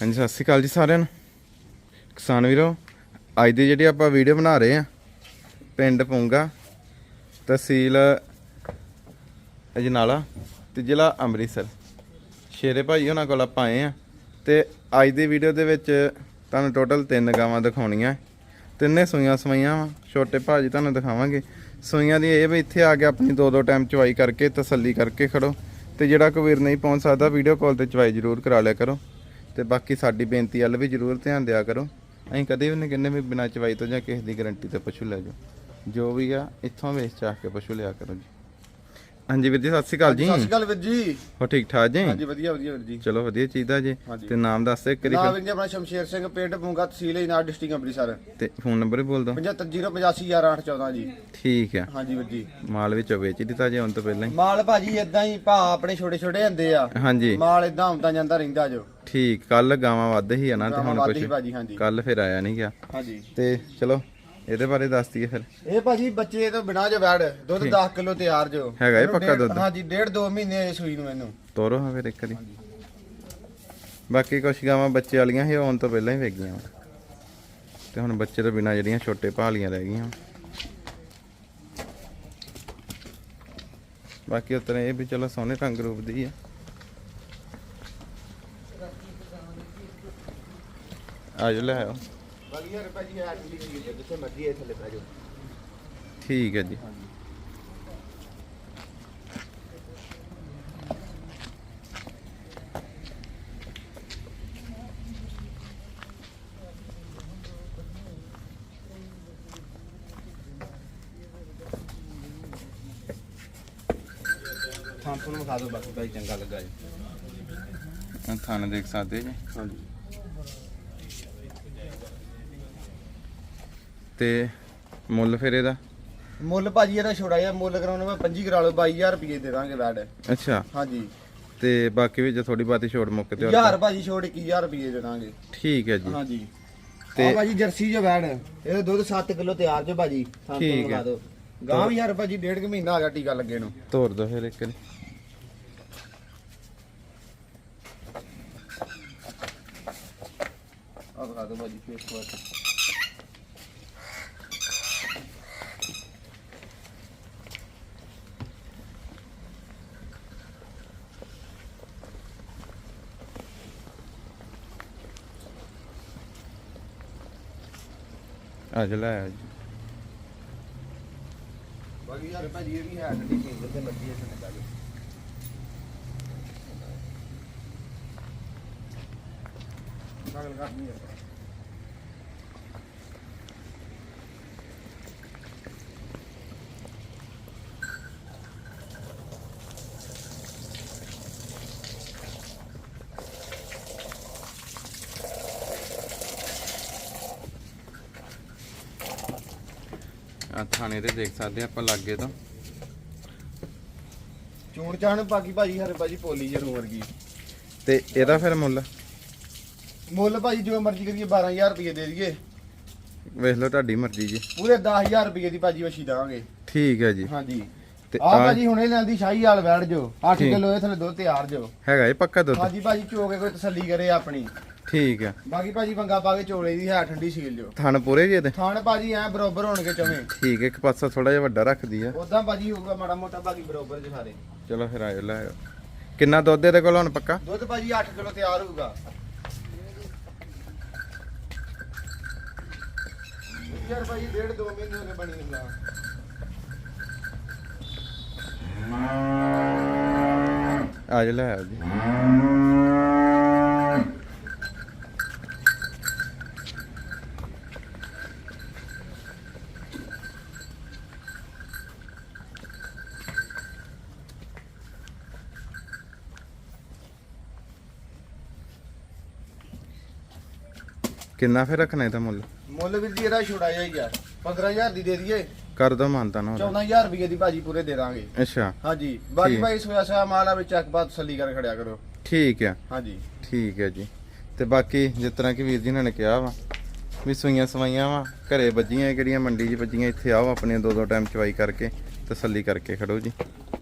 ਹਾਂਜੀ, ਸਤਿ ਸ਼੍ਰੀ ਅਕਾਲ ਜੀ ਸਾਰਿਆਂ ਨੂੰ। ਕਿਸਾਨ ਵੀਰੋ, ਅੱਜ ਦੀ ਜਿਹੜੀ ਆਪਾਂ ਵੀਡੀਓ ਬਣਾ ਰਹੇ ਆ ਪਿੰਡ ਪੂੰਗਾ, ਤਹਿਸੀਲ ਅਜਨਾਲਾ ਤੇ ਜ਼ਿਲ੍ਹਾ ਅੰਮ੍ਰਿਤਸਰ। ਸ਼ੇਰੇ ਭਾਈ ਉਹਨਾਂ ਕੋਲ ਆਪਾਂ ਆਏ ਆ ਤੇ ਅੱਜ ਦੀ ਵੀਡੀਓ ਦੇ ਵਿੱਚ ਤੁਹਾਨੂੰ ਟੋਟਲ ਤਿੰਨ ਗਾਵਾਂ ਦਿਖਾਉਣੀਆਂ। ਤਿੰਨੇ ਸੂਈਆਂ ਸਵਾਈਆਂ ਵਾ। ਛੋਟੇ ਭਾਜੀ ਤੁਹਾਨੂੰ ਦਿਖਾਵਾਂਗੇ। ਸੂਈਆਂ ਦੀ ਇਹ ਵੀ ਇੱਥੇ ਆ ਕੇ ਆਪਣੀ ਦੋ ਦੋ ਟਾਈਮ ਚਵਾਈ ਕਰਕੇ, ਤਸੱਲੀ ਕਰਕੇ ਖੜੋ ਤੇ ਜਿਹੜਾ ਕੋਈ ਵੀਰ ਨਹੀਂ ਪਹੁੰਚ ਸਕਦਾ ਵੀਡੀਓ ਕਾਲ ਤੇ ਚਵਾਈ ਜ਼ਰੂਰ ਕਰਾ ਲਿਆ ਕਰੋ। ਤੇ ਬਾਕੀ ਸਾਡੀ ਬੇਨਤੀ ਵੱਲ ਵੀ ਜ਼ਰੂਰ ਧਿਆਨ ਦਿਆ ਕਰੋ। ਅਸੀਂ ਕਦੇ ਵੀ ਨਹੀਂ ਕਹਿੰਦੇ ਵੀ ਬਿਨਾਂ ਚਵਾਈ ਤੋਂ ਜਾਂ ਕਿਸੇ ਦੀ ਗਾਰੰਟੀ ਤੇ ਪਸ਼ੂ ਲੈ ਜਾਓ। ਜੋ ਵੀ ਆ, ਇੱਥੋਂ ਵੇਚ ਚਾਹ ਕੇ ਪਸ਼ੂ ਲਿਆ ਕਰੋ ਜੀ। ਹਾਂਜੀ ਵੀਰ ਜੀ ਸਤਿ ਸ਼੍ਰੀ ਅਕਾਲ ਜੀ। ਸਤਿ ਸ਼੍ਰੀ ਅਕਾਲ ਵੀਰ ਜੀ। ਹੋ ਠੀਕ ਠਾਕ ਜੀ? ਹਾਂਜੀ ਵਧੀਆ ਵਧੀਆ ਵੀਰ ਜੀ। ਚਲੋ ਵਧੀਆ ਚੀਜ਼ ਜੀ। ਤੇ ਨਾਮ ਦੱਸ ਦੇ ਕਰੀ ਨਾਮ ਵੀਰ ਜੀ ਆਪਣਾ ਸ਼ਮਸ਼ੇਰ ਸਿੰਘ ਪਿੰਡ ਪੂੰਗਾ ਤਹਿਸੀਲ ਇਨਾਰ ਡਿਸਟ੍ਰਿਕਟ ਅੰਮ੍ਰਿਤਸਰ। ਤੇ ਫੋਨ ਨੰਬਰ ਵੀ ਬੋਲ ਦੋ 7508511814 ਜੀ। ਠੀਕ ਆ। ਹਾਂਜੀ ਵੀਰ ਜੀ। ਮਾਲ ਵਿੱਚੋਂ ਵੇਚ ਦਿੱਤਾ ਜੇ ਹੁਣ ਤੋਂ ਪਹਿਲਾਂ ਹੀ। ਮਾਲ ਭਾਜੀ ਇਦਾਂ ਹੀ ਭਾ ਆਪਣੇ ਛੋਟੇ ਛੋਟੇ ਹੁੰਦੇ ਆ। ਹਾਂਜੀ। ਮਾਲ ਇਦਾਂ ਆਉਂਦਾ ਜਾਂਦਾ ਰਹਿੰਦਾ ਜੋ। ਠੀਕ ਕੱਲ ਗਾਵਾਂ ਵੱਧ ਹੀ ਆ ਨਾ ਤੇ ਹੁਣ ਕੁਝ ਕੱਲ ਫਿਰ ਆਇਆ ਨਹੀਂ ਗਿਆ। ਹਾਂਜੀ। ਤੇ ਚਲੋ ਇਹਦੇ ਬਾਰੇ ਦੱਸ ਦਈਏ ਫਿਰ। ਇਹ ਭਾਜੀ ਬੱਚੇ ਤੋਂ ਬਿਨਾ ਜੋ ਵੈੜ ਦੁੱਧ 10 ਕਿਲੋ ਤਿਆਰ ਜੋ। ਹੈਗਾ ਇਹ ਪੱਕਾ ਦੁੱਧ? ਹਾਂਜੀ ਡੇਢ ਦੋ ਮਹੀਨੇ ਹੋਏ ਸੂਈ ਨੂੰ ਇਹਨੂੰ ਤੋਰੋ ਹਾਂ ਫਿਰ ਇੱਕ ਵਾਰੀ। ਬਾਕੀ ਕੁਛ ਗਾਵਾਂ ਬੱਚੇ ਵਾਲੀਆਂ ਉਹ ਆਉਣ ਤੋਂ ਪਹਿਲਾਂ ਹੀ ਵੇਚ ਗਈਆਂ। ਵਾਂ। ਤੇ ਹੁਣ ਬੱਚੇ ਤੋਂ ਬਿਨਾ ਜਿਹੜੀਆਂ ਛੋਟੇ ਭਾਲੀਆਂ ਰਹਿ ਗਈਆਂ। ਬਾਕੀ ਉਤਰੇ ਇਹ ਵੀ ਚਲੋ ਸੋਹਣੇ ਰੰਗ ਰੂਪ ਦੀ ਆ। ਆਜੋ ਲੈ ਆਓ। ਵਧੀਆ ਹੈ ਠੀਕ ਠੀਕ ਜਿੱਥੇ ਮਰਜ਼ੀ ਥੱਲੇ ਪੈ ਜਾਓ। ਠੀਕ ਹੈ ਜੀ। ਥਾਂ ਤੁਹਾਨੂੰ ਵਿਖਾ ਦਿਓ ਬਾਕੀ ਭਾਈ ਚੰਗਾ ਲੱਗਾ ਜੀ। ਥਾਣੇ ਦੇਖ ਸਕਦੇ ਜੀ। ਹਾਂਜੀ। ਤੇ ਮੁੱਲ ਫਿਰ ਇਹਦਾ? ਮੁੱਲ ਭਾਜੀ ਇਹਦਾ ਛੋੜਾ ਜਿਹਾ ਮੁੱਲ ਕਰਾਉਣਾ ਮੈਂ 25 ਕਰਾ ਲਓ 22000 ਰੁਪਏ ਦੇ ਦਾਂਗੇ ਵੈਡ ਅੱਛਾ। ਹਾਂਜੀ। ਤੇ ਬਾਕੀ ਵਿੱਚ ਥੋੜੀ ਬਾਤੀ ਛੋਟ ਮੁੱਕ ਤੇ ਹੋਰ ਹਜ਼ਾਰ ਭਾਜੀ ਛੋੜ 21000 ਰੁਪਏ ਦੇ ਦਾਂਗੇ। ਠੀਕ ਹੈ ਜੀ। ਹਾਂਜੀ। ਤੇ- ਭਾਜੀ ਜਰਸੀ ਜੋ ਵੈੜ ਇਹਦਾ ਦੁੱਧ 7 ਕਿਲੋ ਤਿਆਰ ਜੋ ਭਾਜੀ ਸਾਨੂੰ ਠੀਕ ਹੈ। ਦਿਓ। ਗਾਂ ਵੀ ਯਾਰ ਭਾਜੀ ਡੇਢ ਕੁ ਮਹੀਨਾ ਆ ਗਿਆ ਟੀਕਾ ਲੱਗੇ ਨੂੰ। ਤੋਰ ਦੋ ਫਿਰ ਇੱਕ ਵਾਰੀ। ਆ ਬਤਾ ਦਿਓ ਭਾਜੀ ਫੇਸ ਵਾਸ਼ ਅੱਜ ਲੈ ਆਓ ਜੀ ਬਾਕੀ ਯਾਰ ਭਾਜੀ ਇਹ ਵੀ ਹੈ ਠੰਡੀ ਚੀਜ਼ ਜਿੱਥੇ ਮਰਜ਼ੀ ਇੱਥੇ ਲਗਾ ਦਿਓ ਗੱਲ ਕਰਨੀ ਹੈ ਥਾਣੇ ਤੇ ਦੇਖ ਸਕਦੇ ਆਪਾਂ ਲੱਗੇ ਤੋਂ। ਚੂਣ ਚਾਣ ਬਾਕੀ ਭਾਜੀ ਹਰੇ ਭਾਜੀ ਪੋਲੀ ਜਰੂ ਵਰਗੀ। ਤੇ ਇਹਦਾ ਫਿਰ ਮੁੱਲ? ਮੁੱਲ ਭਾਜੀ ਜੋ ਮਰਜ਼ੀ ਕਰੀਏ 12000 ਰੁਪਏ ਦੇ ਦਈਏ। ਵੇਖ ਲਓ ਤੁਹਾਡੀ ਮਰਜ਼ੀ ਜੀ। ਪੂਰੇ 10000 ਰੁਪਏ ਦੀ ਭਾਜੀ ਵਛੀ ਦਾਂਗੇ ਠੀਕ ਹੈ ਜੀ। ਹਾਂਜੀ। ਤੇ ਆ ਭਾਜੀ ਹੁਣੇ ਲੈਂਦੀ ਸ਼ਾਹੀ ਹਾਲ ਬੈਠ ਜੋ 8 ਠੀਕ। ਕਿਲੋ ਇਹ ਥਲੇ ਦੁੱਧ ਤਿਆਰ ਜੋ। ਹੈਗਾ ਇਹ ਪੱਕਾ ਦੁੱਧ। ਹਾਂਜੀ ਭਾਜੀ ਚੋ ਕੇ ਕੋਈ ਤਸੱਲੀ ਕਰੇ ਆਪਣੀ। ਠੀਕ ਹੈ ਬਾਕੀ ਭਾਜੀ ਬੰਗਾ ਪਾ ਕੇ ਚੋਲੇ ਦੀ ਹੈ ਠੰਡੀ ਸੀਲ ਜੋ ਥਣ ਪੂਰੇ ਜੀ ਇਹਦੇ ਥਾਣ ਭਾਜੀ ਐ ਬਰੋਬਰ ਹੋਣਗੇ ਚਵੇਂ। ਠੀਕ ਹੈ ਇੱਕ ਪਾਸਾ ਥੋੜਾ ਜਿਹਾ ਵੱਡਾ ਰੱਖਦੀ ਆ। ਉਦਾਂ ਭਾਜੀ ਹੋਊਗਾ ਮਾੜਾ ਮੋਟਾ ਬਾਕੀ ਬਰੋਬਰ ਜੇ ਸਾਰੇ। ਚਲੋ ਫਿਰ ਆਇਓ ਲੈ ਆਇਓ। ਕਿੰਨਾ ਦੁੱਧ ਇਹਦੇ ਕੋਲ ਹੁਣ ਪੱਕਾ? ਦੁੱਧ ਭਾਜੀ 8 ਕਿਲੋ ਤਿਆਰ ਹੋਊਗਾ। ਯਾਰ ਭਾਜੀ ਡੇਢ ਦੋ ਮਹੀਨੇ ਹੋ ਗਏ ਬਣੀ ਨੂੰ ਲਾ। ਆਜੋ ਲੈ ਆਇਓ ਜੀ। ਕਿੰਨਾ ਫਿਰ ਰੱਖਣਾ ਇਹਦਾ ਮੁੱਲ? ਮੁੱਲ ਵੀਰ ਜੀ ਇਹਦਾ ਛੋੜਾ ਜਿਹਾ ਹੀ ਆ। 15000 ਦੀ ਦੇ ਦਈਏ। ਕਰ ਦੋ ਮਾਨਤਾ ਨਾ ਉਹਦਾ। 14000 ਰੁਪਏ ਦੀ ਭਾਜੀ ਪੂਰੇ ਦੇ ਦਾਂਗੇ। ਅੱਛਾ। ਹਾਂਜੀ। ਬਾਕੀ। ਭਾਈ ਸੋਇਆ ਸੋਇਆ ਮਾਲ ਆ ਵਿੱਚ ਚੱਕ ਬਾਤ ਤਸੱਲੀ ਕਰ ਖੜਿਆ ਕਰੋ। ਠੀਕ ਆ। ਹਾਂਜੀ। ਠੀਕ ਹੈ ਜੀ। ਤੇ ਬਾਕੀ ਜਿਸ ਤਰ੍ਹਾਂ ਕਿ ਵੀਰ ਜੀ ਨੇ ਕਿਹਾ ਵਾ ਵੀ ਸੂਈਆਂ ਸਵਾਈਆਂ ਵਾ ਘਰੇ ਵੱਜੀਆਂ ਕਿਹੜੀਆਂ ਮੰਡੀ 'ਚ ਵੱਜੀਆਂ ਇੱਥੇ ਆਓ ਆਪਣੀਆਂ ਦੋ ਦੋ ਟਾਈਮ ਚਵਾਈ ਕਰਕੇ ਤਸੱਲੀ ਕਰਕੇ ਖੜੋ ਜੀ।